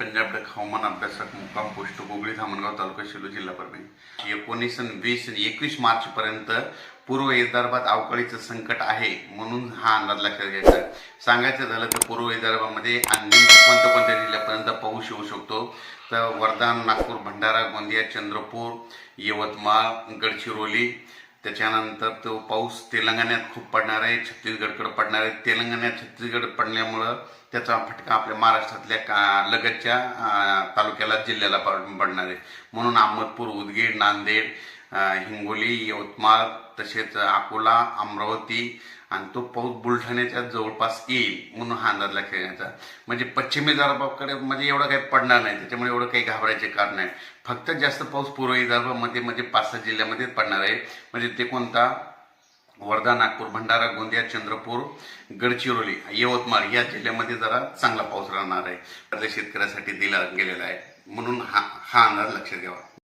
Punjab duck हवामान अभ्यासक मुक्काम पोस्ट गोगळी धामणगाव तालुका शिलो जिल्हा परभणी. एकोणीस आणि वीस आणि एकवीस मार्च पर्यंत पूर्व विदर्भात अवकाळीचं संकट आहे म्हणून हा अंदाज लक्षात घ्यायचा सांगायचं झालं तर पूर्व विदर्भामध्ये आणखी कोणत्या कोणत्या जिल्ह्यापर्यंत पाऊस येऊ शकतो? तर वर्धा नागपूर भंडारा गोंदिया चंद्रपूर यवतमाळ गडचिरोली त्याच्यानंतर तो पाऊस तेलंगणात खूप पडणार आहे छत्तीसगडकडे पडणार आहे. तेलंगणात छत्तीसगड पडल्यामुळं त्याचा फटका आपल्या महाराष्ट्रातल्या का लगतच्या तालुक्याला जिल्ह्याला पडणार आहे. म्हणून अहमदपूर उदगीर नांदेड हिंगोली यवतमाळ तसेच अकोला अमरावती आणि तो पाऊस बुलढाण्याच्या जवळपास येईल म्हणून हा अंदाज लक्षात घ्यायचा म्हणजे पश्चिमी विदर्भाकडे म्हणजे एवढं काही पडणार नाही. त्याच्यामुळे एवढं काही घाबरायचे कारण नाही. फक्त जास्त पाऊस पूर्व विदर्भामध्ये म्हणजे पाच सहा जिल्ह्यामध्ये पडणार आहे. म्हणजे ते कोणता? वर्धा नागपूर भंडारा गोंदिया चंद्रपूर गडचिरोली यवतमाळ या जिल्ह्यामध्ये जरा चांगला पाऊस राहणार आहे. शेतकऱ्यासाठी दिला गेलेला आहे. म्हणून हा हा अंदाज लक्षात घ्यावा.